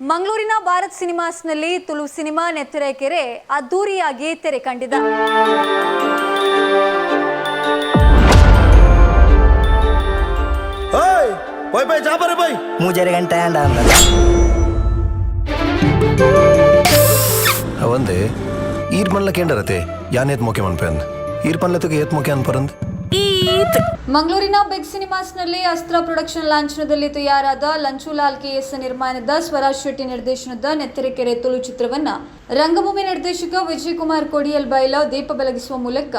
ಮಂಗಳೂರಿನ ಭಾರತ್ ಸಿನಿಮಾಸ್ನಲ್ಲಿ ತುಳು ಸಿನಿಮಾ ನೆತ್ತರೆಕೆರೆ ಅದ್ದೂರಿಯಾಗಿ ತೆರೆ ಕಂಡಿದ. ಮೂಜರೆ ಗಂಟೆ ಅಂಡ ಅವಂದೆ ಈರ್ ಮನ್ಲಕ್ಕೆ ಏಂಡರತೆ ಯಾನೇತ್ ಮನ್ಪೆ ಅಂದ್ ಈರ್ ಪನ್ಲತಕ್ಕೆ ಏತ್ ಮೋಕೆ ಅನ್ಪರಂದ್ ಮಂಗಳೂರಿನ ಬಿಗ್ ಸಿನಿಮಾಸ್ನಲ್ಲಿ ಅಸ್ತ್ರ ಪ್ರೊಡಕ್ಷನ್ ಲಾಂಛನದಲ್ಲಿ ತಯಾರಾದ ಲಂಚುಲಾಲ್ ಕೆಎಸ್ ನಿರ್ಮಾಣದ ಸ್ವರಾಜ್ ಶೆಟ್ಟಿ ನಿರ್ದೇಶನದ ನೆತ್ತರೆಕೆರೆ ತುಳು ಚಿತ್ರವನ್ನ ರಂಗಭೂಮಿ ನಿರ್ದೇಶಕ ವಿಜಯ್ ಕುಮಾರ್ ಕೊಡಿಯಲ್ ಬೈಲ ದೀಪ ಬೆಳಗಿಸುವ ಮೂಲಕ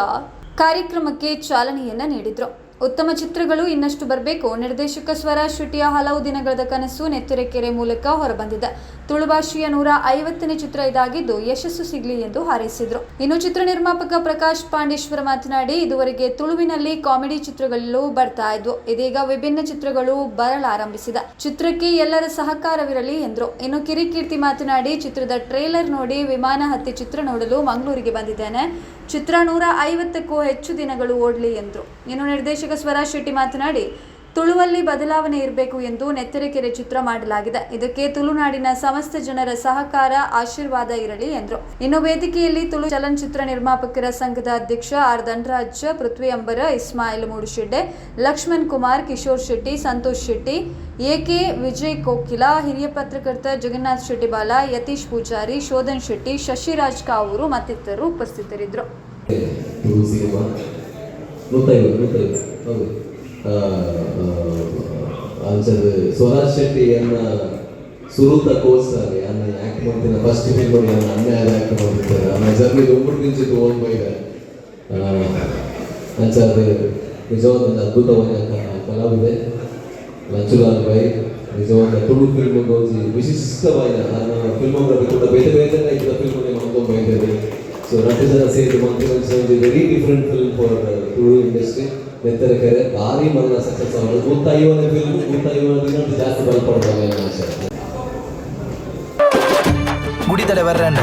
ಕಾರ್ಯಕ್ರಮಕ್ಕೆ ಚಾಲನೆಯನ್ನ ನೀಡಿದ್ರು. ಉತ್ತಮ ಚಿತ್ರಗಳು ಇನ್ನಷ್ಟು ಬರಬೇಕು. ನಿರ್ದೇಶಕ ಸ್ವರ ಶೆಟ್ಟಿಯ ಹಲವು ದಿನಗಳ ಕನಸು ನೆತ್ತರೆಕೆರೆ ಮೂಲಕ ಹೊರಬಂದಿದೆ. ತುಳು ಭಾಷೆಯ ನೂರ ಐವತ್ತನೇ ಚಿತ್ರ ಇದಾಗಿದ್ದು ಯಶಸ್ಸು ಸಿಗಲಿ ಎಂದು ಹಾರೈಸಿದ್ರು. ಇನ್ನು ಚಿತ್ರ ನಿರ್ಮಾಪಕ ಪ್ರಕಾಶ್ ಪಾಂಡೇಶ್ವರ ಮಾತನಾಡಿ, ಇದುವರೆಗೆ ತುಳುವಿನಲ್ಲಿ ಕಾಮಿಡಿ ಚಿತ್ರಗಳು ಬರ್ತಾ ಇದ್ವು. ಇದೀಗ ವಿಭಿನ್ನ ಚಿತ್ರಗಳು ಬರಲಾರಂಭಿಸಿದೆ. ಚಿತ್ರಕ್ಕೆ ಎಲ್ಲರ ಸಹಕಾರವಿರಲಿ ಎಂದರು. ಇನ್ನು ಕಿರಿಕೀರ್ತಿ ಮಾತನಾಡಿ, ಚಿತ್ರದ ಟ್ರೇಲರ್ ನೋಡಿ ವಿಮಾನ ಹತ್ತಿ ಚಿತ್ರ ನೋಡಲು ಮಂಗಳೂರಿಗೆ ಬಂದಿದ್ದೇನೆ. ಚಿತ್ರ ನೂರ ಐವತ್ತಕ್ಕೂ ಹೆಚ್ಚು ದಿನಗಳು ಓಡಲಿ ಎಂದರು. ಇನ್ನು ನಿರ್ದೇಶಕ ಸ್ವರಾಜ್ ಶೆಟ್ಟಿ ಮಾತನಾಡಿ, ತುಳುವಲ್ಲಿ ಬದಲಾವಣೆ ಇರಬೇಕು ಎಂದು ನೆತ್ತರೆಕೆರೆ ಚಿತ್ರ ಮಾಡಲಾಗಿದೆ. ಇದಕ್ಕೆ ತುಳುನಾಡಿನ ಸಮಸ್ತ ಜನರ ಸಹಕಾರ, ಆಶೀರ್ವಾದ ಇರಲಿ ಎಂದರು. ಇನ್ನು ವೇದಿಕೆಯಲ್ಲಿ ತುಳು ಚಲನಚಿತ್ರ ನಿರ್ಮಾಪಕರ ಸಂಘದ ಅಧ್ಯಕ್ಷ ಆರ್ ಧನರಾಜ್, ಪೃಥ್ವಿ ಅಂಬರ, ಇಸ್ಮಾಯಿಲ್ ಮೂಡುಶೆಡ್ಡೆ, ಲಕ್ಷ್ಮಣ್ ಕುಮಾರ್, ಕಿಶೋರ್ ಶೆಟ್ಟಿ, ಸಂತೋಷ್ ಶೆಟ್ಟಿ, ಎಕೆ ವಿಜಯ್ ಕೋಕಿಲ, ಹಿರಿಯ ಪತ್ರಕರ್ತ ಜಗನ್ನಾಥ್ ಶೆಟ್ಟಿ ಬಾಲ, ಯತೀಶ್ ಪೂಜಾರಿ, ಶೋಧನ್ ಶೆಟ್ಟಿ, ಶಶಿರಾಜ್ ಕಾವೂರು ಮತ್ತಿತರರು ಉಪಸ್ಥಿತರಿದ್ದರು. ತುಳು ಸಿನಿಮಾ ನೂತೈವತ್ತು ನೂತೈವತ್ತು ಹೌದು ಅಂಚದು ಸ್ವರಾಜ್ ಶೆಟ್ಟಿ ಅನ್ನ ಸುರುತ ಕೋಸ್ತಾರೆ ಅನ್ನ ಆಕ್ಟ್ ಮಾಡ್ತಿನ ಫಸ್ಟ್ ಫಿಲ್ಮ್ ಮಾಡಿ ಅನ್ನ ಅನ್ಯಾಯ ಆಕ್ಟ್ ಮಾಡ್ತಿರ್ತಾರೆ ಅನ್ನ ಜರ್ನಿ ಒಬ್ಬರು ನಿಂಚಿದ್ದು ಓನ್ ಬೈದ ಅಂಚ ಅದು ನಿಜವಾದ ಒಂದು ಅದ್ಭುತವಾದ ಕ- ಕಲಾವಿದೆ ಲಂಚುಲಾಲ್ ಬೈ ನಿಜವಾದ ತುಳು ಫಿಲ್ಮ್ ಒಂದು ವಿಶಿಷ್ಟವಾದ ನನ್ನ ಫಿಲ್ಮೋಗ್ರಫಿ ಕೂಡ ಬೇರೆ ಬೇರೆ ಟೈಪ್ ಫಿಲ್ಮ್ ಮಾಡ್ಕೊಂಡು ಬೈದಿದೆ ಸೊ ರಟ್ಟು ಜನ ಸೇರಿ ಮಂತ್ರಿ ಒಂದು very different film for Tulu industry Nettarakere ಭಾರಿ ಮಲ್ಲ ಸಕ್ಸಸ್ ಆಗೋದು ನೂತ ಐವನೇ ಫಿಲ್ಮ್ ನೂತ ಐವತ್ತಿನಂತ ಜಾಸ್ತಿ ಬಲ್ಪಡ್ತಾರೆ ಅನ್ನೋ ಆಶೆ ಗುಡಿ ತಡೆ ಬರ್ರ ಅಣ್ಣ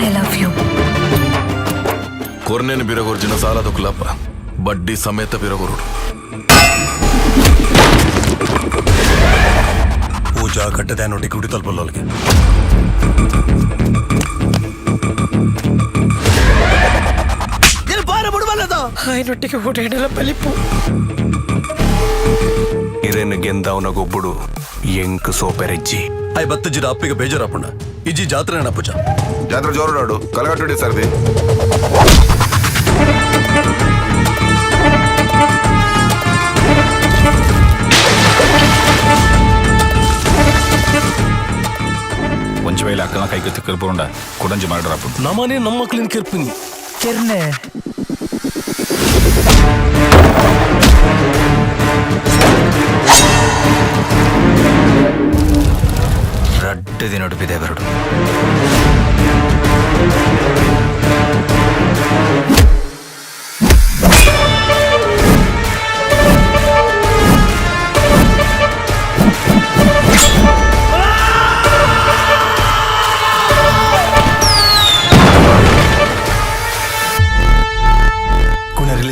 ಐ ಲವ್ ಯು ಕೊರ್ನೇನು ಬಿರಗೊರ್ಜಿನ ಸಾಲ ದೊಕ್ಕಲಪ್ಪ ಬಡ್ಡಿ ಸಮೇತ ಬಿರಗೊರುಡು ಕಟ್ಟದೆ ನೊಟ್ಟಿ ಕುಡಿ ತಲುಪಲ್ಲೋಲ್ಗೆ ఆయనొట్టికి ఓటేడల పలిపు ಹಿರೇನು ಗೆಂದವನ ಗೊಬ್ಬುಡು ಎಂಕ್ ಸೋಪೆರೆಜ್ಜಿ ಐ ಬತ್ತಜಿರ ಅಪ್ಪಿಗೆ ಬೇಜಾರಪ್ಪಣ್ಣ ಇಜ್ಜಿ ಜಾತ್ರೆ ಪೂಜಾ ಜಾತ್ರೆ ಜೋರುನಾಡು ಕಲಗಟ್ಟುಡಿ ಸರ್ದಿ ನಾಲ್ಕನ ಕೈಗೆತ್ತಿ ಕಿರ್ಪುರುಂಡ ಕುಡಂಜಿ ಮಾಡಿರಪ್ಪ ನಮ್ಮನೆ ನಮ್ಮ ಮಕ್ಕಳಿನ ಕಿರ್ಪಿನಿ ಕೆರ್ನೆ ರಡ್ಡದಿ ನಡುಪಿದೆ ಬರಡು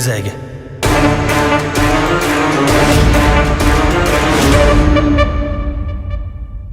জায়গা